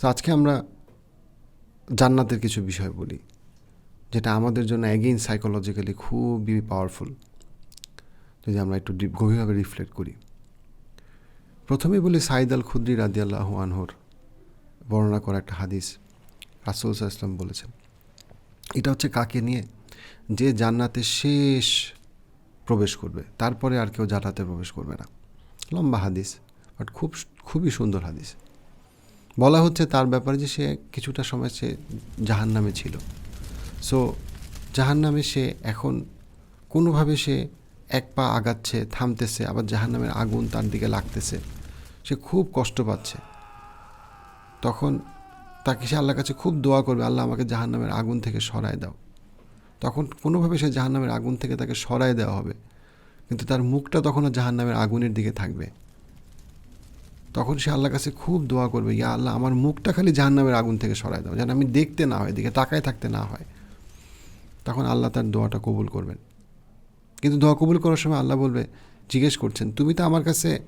তো আজকে আমরা জান্নাতের কিছু বিষয় বলি, যেটা আমাদের জন্য অ্যাগেইন সাইকোলজিক্যালি খুবই পাওয়ারফুল যদি আমরা একটু গভীরভাবে রিফ্লেক্ট করি। প্রথমেই বলি, সাইদ আল খুদ্রি রাদিয়াল্লাহু আনহর বর্ণনা করা একটা হাদিস, রাসুল ইসলাম বলেছেন। এটা হচ্ছে কাকে নিয়ে? যে জান্নাতে শেষ প্রবেশ করবে, তারপরে আর কেউ জান্নাতে প্রবেশ করবে না। লম্বা হাদিস বাট খুব, খুবই সুন্দর হাদিস। বলা হচ্ছে তার ব্যাপারে যে সে কিছুটা সময় সে জাহান নামে ছিল। সো জাহান নামে সে এখন কোনোভাবে সে এক পা আগাচ্ছে, থামতেছে, আবার জাহান নামের আগুন তার দিকে লাগতেছে। সে খুব কষ্ট পাচ্ছে। তখন তাকে সে আল্লাহর কাছে খুব দোয়া করবে, আল্লাহ আমাকে জাহান নামের আগুন থেকে সরায় দাও। তখন কোনোভাবে সে জাহান নামের আগুন থেকে তাকে সরায় দেওয়া হবে, কিন্তু তার মুখটা তখনও জাহান নামের আগুনের দিকে থাকবে। তখন সে আল্লাহর কাছে খুব দোয়া করবে, ইয়া আল্লাহ, আমার মুখটা খালি জাহান্নামের আগুন থেকে সরায় দাও, যেন আমি দেখতে না হয় দিকে তাকায় থাকতে না হয়। তখন আল্লাহ তার দোয়াটা কবুল করবেন। কিন্তু দোয়া কবুল করার সময় আল্লাহ বলবে, জিজ্ঞেস করছেন, তুমি তো আমার কাছে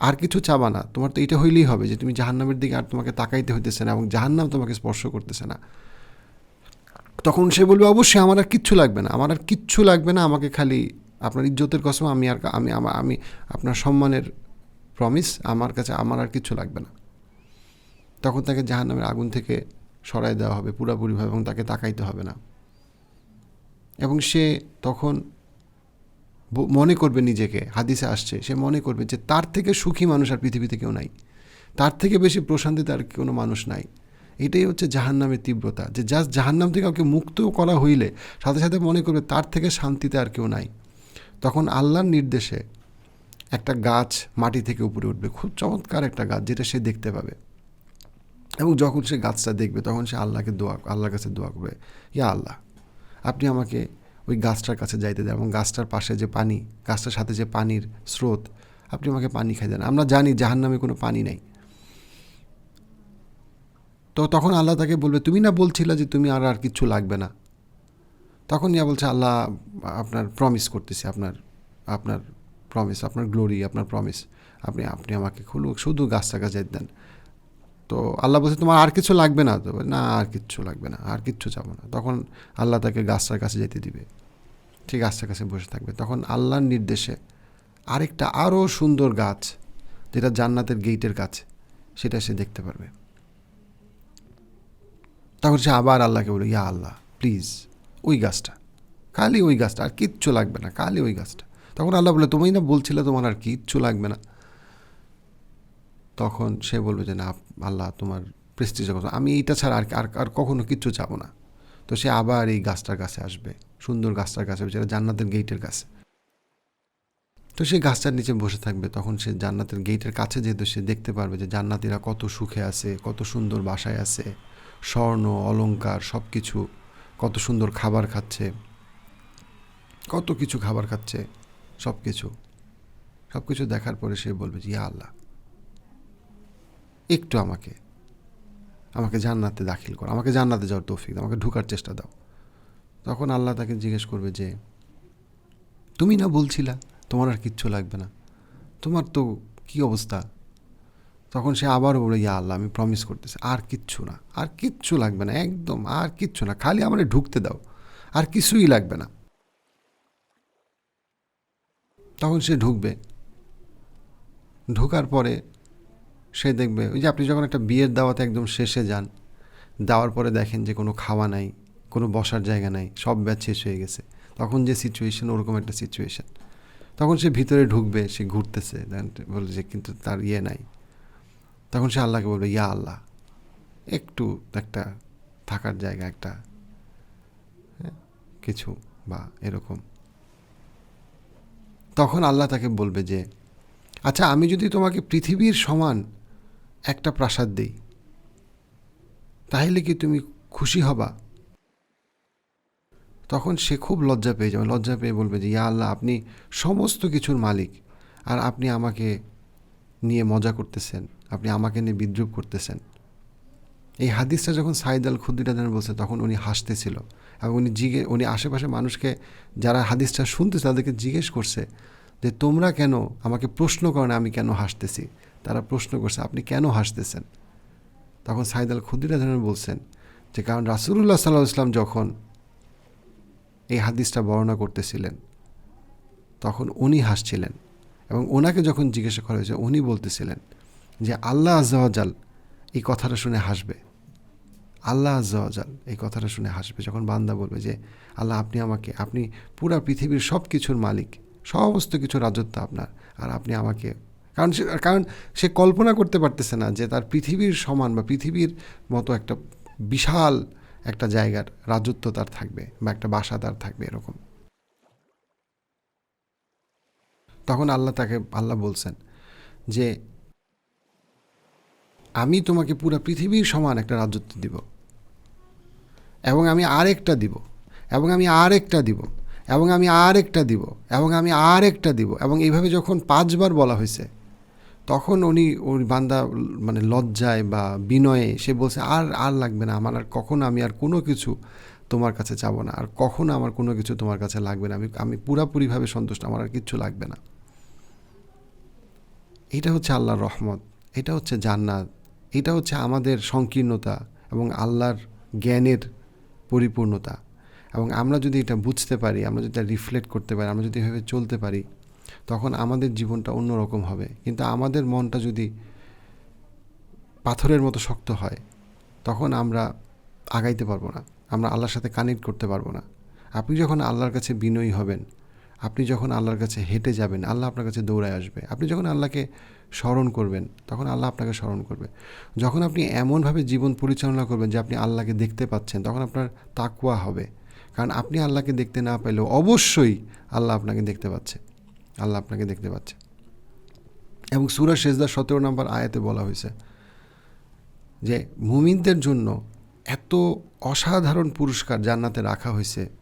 আর কিছু চাবা না, তোমার তো এটা হইলেই হবে যে তুমি জাহান্নামের দিকে আর তোমাকে তাকাইতে হইতেছে না এবং জাহান্নাম তোমাকে স্পর্শ করতেছে না। তখন সে বলবে, অবশ্যই আমার আর কিচ্ছু লাগবে না, আমার আর কিচ্ছু লাগবে না, আমাকে খালি আপনার ইজ্জতের কসম, আমি আর আমা- আমি আপনার সম্মানের প্রমিস আমার কাছে, আমার আর কিচ্ছু লাগবে না। তখন তাকে জাহান্নামের আগুন থেকে সরাই দেওয়া হবে পুরাপুরিভাবে এবং তাকে তাকাইতে হবে না। এবং সে তখন মনে করবে নিজেকে, হাদিসে আসছে, সে মনে করবে যে তার থেকে সুখী মানুষ আর পৃথিবীতে কেউ নাই। তার থেকে বেশি প্রশান্তিতে আর কোনো মানুষ নাই। এটাই হচ্ছে জাহান্নামের তীব্রতা, যে জাস্ট জাহান্নাম থেকে কাউকে মুক্ত করা হইলে সাথে সাথে মনে করবে তার থেকে শান্তিতে আর কেউ নাই। তখন আল্লাহর নির্দেশে একটা গাছ মাটি থেকে উপরে উঠবে। খুব চমৎকার একটা গাছ যেটা সে দেখতে পাবে। এবং যখন সে গাছটা দেখবে, তখন সে আল্লাহকে দোয়া, আল্লাহর কাছে দোয়া করবে, ইয়া আল্লাহ, আপনি আমাকে ওই গাছটার কাছে যাইতে দেন এবং গাছটার পাশে যে পানি, গাছটার সাথে যে পানির স্রোত, আপনি আমাকে পানি খাই দেন। আমরা জানি জাহান নামে কোনো পানি নেই। তো তখন আল্লাহ তাকে বলবে, তুমি না বলছিলে যে তুমি আর আর কিচ্ছু লাগবে না? তখন ইয়া বলছে, আল্লাহ, আপনার প্রমিস করতেছি, আপনার আপনার প্রমিস আপনার গ্লোরি আপনার প্রমিস আপনি আপনি আমাকে খুলু শুধু গাছটা গাছে দেন। তো আল্লাহ বলছে, তোমার আর কিছু লাগবে না? তো না, আর কিচ্ছু লাগবে না, আর কিচ্ছু যাব না। তখন আল্লাহ তাকে গাছটার কাছে যেতে দিবে। ঠিক গাছটার কাছে বসে থাকবে। তখন আল্লাহর নির্দেশে আরেকটা আরও সুন্দর গাছ, যেটা জান্নাতের গেইটের কাছে, সেটা সে দেখতে পারবে। তখন সে আবার আল্লাহকে বলে, ইয়া আল্লাহ প্লিজ ওই গাছটা, খালি ওই গাছটা, আর কিচ্ছু লাগবে না, খালি ওই গাছটা। তখন আল্লাহ বলে তুমি না বলছিলে তোমার আর কিচ্ছু লাগবে না। তখন সে বলবে যে, না, আল্লাহ তোমার প্রেস্টিজের কথা। আমি এইটা ছাড়া আর আর আর কখনো কিচ্ছু যাব না। তো সে আবার এই গাছটার কাছে আসবে, সুন্দর গাছটার কাছে যেটা জান্নাতের গেটের কাছে। তো সে গাছটার নিচে বসে থাকবে। তখন সে জান্নাতের গেইটের কাছে যেহেতু সে দেখতে পারবে যে জান্নাতিরা কত সুখে আছে, কত সুন্দর বাসায় আছে, স্বর্ণ, অলংকার সব কিছু কত সুন্দর খাবার খাচ্ছে, কত কিছু খাবার খাচ্ছে। সব কিছু সব কিছু দেখার পরে সে বলবে যে, ইয়া আল্লাহ, একটু আমাকে আমাকে জান্নাতে দাখিল করো, আমাকে জান্নাতে যাওয়ার তৌফিক দাও, আমাকে ঢুকার চেষ্টা দাও। তখন আল্লাহ তাকে জিজ্ঞেস করবে যে, তুমি না বলছিলা তোমার আর কিচ্ছু লাগবে না? তোমার তো কি অবস্থা? তখন সে আবার বলে ইয়া আল্লাহ, আমি প্রমিস করতেছি, আর কিচ্ছু না, আর কিচ্ছু লাগবে না, একদম আর কিচ্ছু না, খালি আমার ঢুকতে দাও, আর কিছুই লাগবে না। তখন সে ঢুকবে। ঢোকার পরে সে দেখবে ওই যে আপনি যখন একটা বিয়ের দাওয়াতে একদম শেষে যান দেওয়ার পরে দেখেন যে কোনো খাওয়া নাই কোনো বসার জায়গা নাই সব ব্যাচ শেষ হয়ে গেছে। তখন যে সিচুয়েশন ওরকম একটা সিচুয়েশন তখন সে ভিতরে ঢুকবে সে ঘুরতেছে বলে যে কিন্তু তার ইয়ে নাই। তখন সে আল্লাহকে বলবে ইয়া আল্লাহ একটু একটা থাকার জায়গা একটা হ্যাঁ, কিছু বা এরকম। তখন আল্লাহ তাকে বলবে যে আচ্ছা আমি যদি তোমাকে পৃথিবীর সমান একটা প্রাসাদ দিই, তাহলে কি তুমি খুশি হবা? তখন সে খুব লজ্জা পেয়ে যাবে। লজ্জা পেয়ে বলবে যে, ইয়া আল্লাহ, আপনি সমস্ত কিছুর মালিক আর আপনি আমাকে নিয়ে মজা করতেছেন। আপনি আমাকে নিয়ে বিদ্রুপ করতেছেন। এই হাদিসটা যখন সাইদ আল খুদ্দিরাদান বলছে, তখন উনি হাসতেছিল এবং উনি জিগে, উনি আশেপাশে মানুষকে যারা হাদিসটা শুনতেছে তাদেরকে জিজ্ঞেস করছে যে, তোমরা কেন আমাকে প্রশ্ন করো না আমি কেন হাসতেছি? তারা প্রশ্ন করছে, আপনি কেন হাসতেছেন? তখন সাইদ আল খুদ্দির ধরনের বলছেন যে, কারণ রাসুল্লাহ সাল্লাহ ইসলাম যখন এই হাদিসটা বর্ণনা করতেছিলেন, তখন উনি হাসছিলেন এবং ওনাকে যখন জিজ্ঞাসা করা হয়েছে, উনি বলতেছিলেন যে, আল্লাহ আজাল এই কথাটা শুনে হাসবে। আল্লাহ আজাল এই কথাটা শুনে হাসবে যখন বান্দা বলবে যে, আল্লাহ, আপনি আমাকে, আপনি পুরা পৃথিবীর সব কিছুর মালিক। সমস্ত কিছু রাজত্ব আপনার। আর আপনি আমাকে কারণ সে কারণ সে কল্পনা করতে পারতেছে না যে তার পৃথিবীর সমান বা পৃথিবীর মতো একটা বিশাল একটা জায়গার রাজত্ব তার থাকবে বা একটা বাসা তার থাকবে এরকম। তখন আল্লাহ তাকে, আল্লাহ বলছেন যে আমি তোমাকে পুরো পৃথিবীর সমান একটা রাজত্ব দিব। এবং আমি আরেকটা দিব। এবং আমি আরেকটা দিব। এবং আমি আরেকটা দিব। এবং আমি আরেকটা দিব। এবং এইভাবে যখন পাঁচবার বলা হয়েছে, তখন উনি ওই বান্দা মানে লজ্জায় বা বিনয়ে সে বলছে, আর আর লাগবে না। আমার আর কখনো আমি আর কোনো কিছু তোমার কাছে চাবো না। আর কখনো আমার কোনো কিছু তোমার কাছে লাগবে না। আমি আমি পুরাপুরিভাবে সন্তুষ্ট। আমার আর কিচ্ছু লাগবে না। এটা হচ্ছে আল্লাহর রহমত। এটা হচ্ছে জান্নাত। এটা হচ্ছে আমাদের সংকীর্ণতা এবং আল্লাহর জ্ঞানের পরিপূর্ণতা। এবং আমরা যদি এটা বুঝতে পারি, আমরা যদি রিফ্লেক্ট করতে পারি, আমরা যদি এভাবে চলতে পারি, তখন আমাদের জীবনটা অন্যরকম হবে। কিন্তু আমাদের মনটা যদি পাথরের মতো শক্ত হয়, তখন আমরা আগাইতে পারব না। আমরা আল্লাহর সাথে কানেক্ট করতে পারব না। আপনি যখন আল্লাহর কাছে বিনয়ী হবেন, আপনি যখন আল্লাহর কাছে হেঁটে যাবেন, আল্লাহ আপনার কাছে দৌড়ায় আসবে। আপনি যখন আল্লাহকে স্মরণ করবেন, তখন আল্লাহ আপনাকে স্মরণ করবে। যখন আপনি এমনভাবে জীবন পরিচালনা করবেন যে আপনি আল্লাহকে দেখতে পাচ্ছেন, তখন আপনার তাকুয়া হবে। কারণ আপনি আল্লাহকে দেখতে না পেলেও অবশ্যই আল্লাহ আপনাকে দেখতে পাচ্ছে। আল্লাহ আপনাকে দেখতে পাচ্ছে। এবং সুরা শেজদার সতেরো নম্বর আয়াতে বলা হয়েছে যে, মুমিনদের জন্য এত অসাধারণ পুরস্কার জান্নাতে রাখা হয়েছে।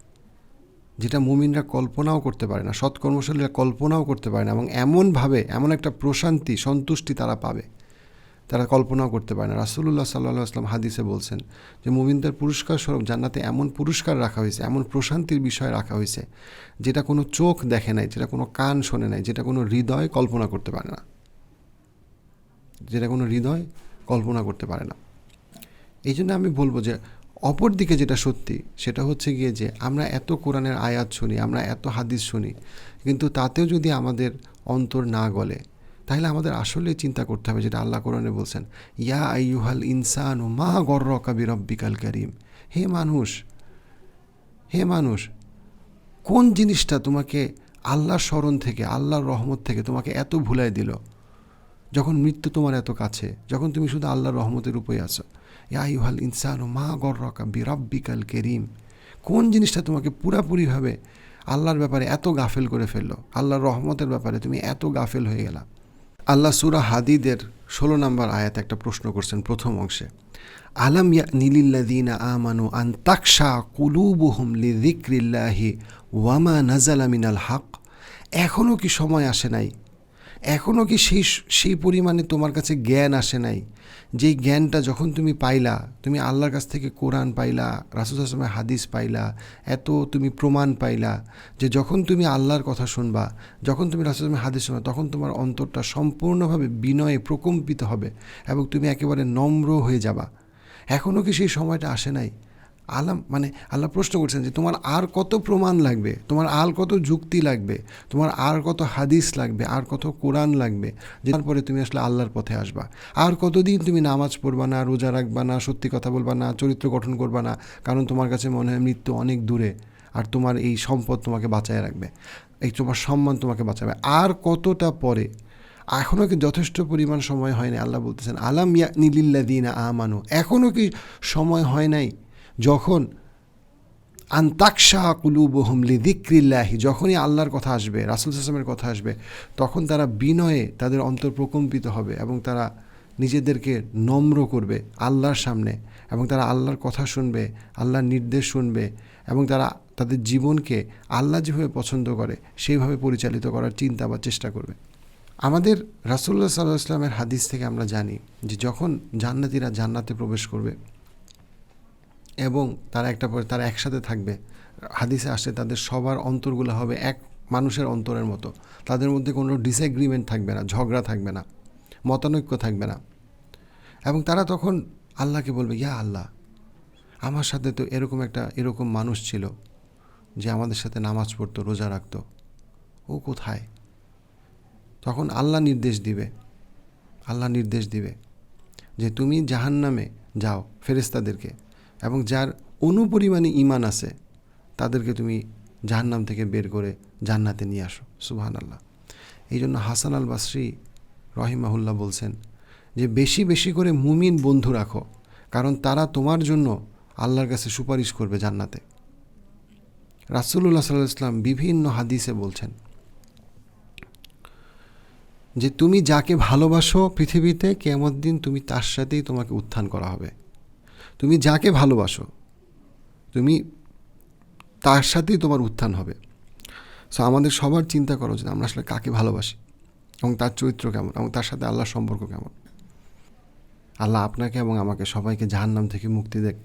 যেটা মুমিনরা কল্পনাও করতে পারে না, সৎকর্মশীলরা কল্পনাও করতে পারে না এবং এমনভাবে, এমন একটা প্রশান্তি, সন্তুষ্টি তারা পাবে। তারা কল্পনাও করতে পারে না। রাসুল্লাহ সাল্লাহ আসলাম হাদিসে বলছেন যে মুমিনদের পুরস্কার স্বরূপ জান্নাতে এমন পুরস্কার রাখা হয়েছে, এমন প্রশান্তির বিষয় রাখা হয়েছে, যেটা কোনো চোখ দেখে নাই, যেটা কোনো কান শোনে নাই, যেটা কোনো হৃদয় কল্পনা করতে পারে না। যেটা কোনো হৃদয় কল্পনা করতে পারে না। এই জন্য আমি বলব যে অপর দিকে যেটা সত্যি, সেটা হচ্ছে গিয়ে যে আমরা এত কোরআনের আয়াত শুনি, আমরা এত হাদিস শুনি, কিন্তু তাতেও যদি আমাদের অন্তর না গলে, তাহলে আমাদের আসলে চিন্তা করতে হবে, যেটা আল্লাহ কোরআনে বলছেন, ইয়া আইয়ুহাল ইনসান ও মা গর্র কাবির রব্বিকাল করিম। হে মানুষ হে মানুষ, কোন জিনিসটা তোমাকে আল্লাহর স্মরণ থেকে, আল্লাহর রহমত থেকে তোমাকে এত ভুলাই দিল? যখন মৃত্যু তোমার এত কাছে, যখন তুমি শুধু আল্লাহর রহমতের উপরে আছো ইয়াইহাল ইনসান মা গর্রকা বিরাব্বিকাল কেরিম কোন জিনিসটা তোমাকে পুরাপুরিভাবে আল্লাহর ব্যাপারে এত গাফেল করে ফেলল? আল্লাহর রহমতের ব্যাপারে তুমি এত গাফেল হয়ে গেলা। আল্লাহ সুরা হাদিদের ষোলো নম্বর আয়াত একটা প্রশ্ন করছেন প্রথম অংশে। আলাম ইয়া নীলিল্লাদিনা আমানু আন তাকশা কুলুবুহুম লি ওয়ামা নাজালা মিনাল হক এখনও কি সময় আসে নাই এখনও কি সেই সেই পরিমাণে তোমার কাছে জ্ঞান আসে নাই? যেই জ্ঞানটা যখন তুমি পাইলা, তুমি আল্লাহর কাছ থেকে কোরআন পাইলা, রাসুল আসলামের হাদিস পাইলা, এত তুমি প্রমাণ পাইলা যে যখন তুমি আল্লাহর কথা শুনবা, যখন তুমি রাসুল আসলামের হাদিস শুনবা, তখন তোমার অন্তরটা সম্পূর্ণভাবে বিনয়ে প্রকম্পিত হবে এবং তুমি একেবারে নম্র হয়ে যাবা। এখনও কি সেই সময়টা আসে নাই? আলাম মানে আল্লাহ প্রশ্ন করছেন যে তোমার আর কত প্রমাণ লাগবে? তোমার আর কত যুক্তি লাগবে? তোমার আর কত হাদিস লাগবে? আর কত কোরআন লাগবে? যার পরে তুমি আসলে আল্লাহর পথে আসবা। আর কতদিন তুমি নামাজ পড়বা না, রোজা রাখবা না, সত্যি কথা বলবা না, চরিত্র গঠন করবা না? কারণ তোমার কাছে মনে হয় মৃত্যু অনেক দূরে। আর তোমার এই সম্পদ তোমাকে বাঁচায় রাখবে। এই তোমার সম্মান তোমাকে বাঁচাবে। আর কতটা পরে? এখনও কি যথেষ্ট পরিমাণ সময় হয়নি আল্লাহ বলতেছেন, আলাম ইয়া নীলিল্লাদিনা আমানু এখনও কি সময় হয় নাই? যখন আন্তাকশা কুলুবহমলি দিক্রিল্লাহি যখনই আল্লাহর কথা আসবে, রাসুল হাসলামের কথা আসবে, তখন তারা বিনয়ে তাদের অন্তর প্রকম্পিত হবে এবং তারা নিজেদেরকে নম্র করবে আল্লাহর সামনে এবং তারা আল্লাহর কথা শুনবে, আল্লাহর নির্দেশ শুনবে এবং তারা তাদের জীবনকে আল্লাহ যেভাবে পছন্দ করে, সেইভাবে পরিচালিত করার চিন্তা বা চেষ্টা করবে। আমাদের রাসুল্লাহ সাল্লাহ ইসলামের হাদিস থেকে আমরা জানি যে যখন জান্নাতিরা জান্নাতে প্রবেশ করবে এবং তারা একটা পরে, তারা একসাথে থাকবে। হাদিসে আসে তাদের সবার অন্তরগুলো হবে এক মানুষের অন্তরের মতো। তাদের মধ্যে কোনো ডিসএগ্রিমেন্ট থাকবে না, ঝগড়া থাকবে না, মতানৈক্য থাকবে না। এবং তারা তখন আল্লাহকে বলবে, ইয়া আল্লাহ, আমার সাথে তো এরকম একটা, এরকম মানুষ ছিল যে আমাদের সাথে নামাজ পড়তো, রোজা রাখতো। ও কোথায়? তখন আল্লাহ নির্দেশ দিবে। আল্লাহ নির্দেশ দিবে যে, তুমি জাহান্নামে যাও ফেরেস্তাদেরকে এবং যার অনুপরিমাণে ইমান আছে, তাদেরকে তুমি জাহান্নাম থেকে বের করে জান্নাতে নিয়ে আসো। সুবহান আল্লাহ এই জন্য হাসান আল বাসরি রহিমাহুল্লাহ বলছেন যে, বেশি বেশি করে মুমিন বন্ধু রাখো, কারণ তারা তোমার জন্য আল্লাহর কাছে সুপারিশ করবে জান্নাতে। রাসুল্লাহ সাল্লাহ ইসলাম বিভিন্ন হাদিসে বলছেন যে, তুমি যাকে ভালোবাসো পৃথিবীতে কেমন দিন তুমি তার সাথেই তোমাকে উত্থান করা হবে। তুমি যাকে ভালোবাসো, তুমি তার সাথেই তোমার উত্থান হবে। সো আমাদের সবার চিন্তা করা উচিত আমরা আসলে কাকে ভালোবাসি এবং তার চরিত্র কেমন এবং তার সাথে আল্লাহর সম্পর্ক কেমন। আল্লাহ আপনাকে এবং আমাকে সবাইকে জাহান্নাম থেকে মুক্তি দেখ।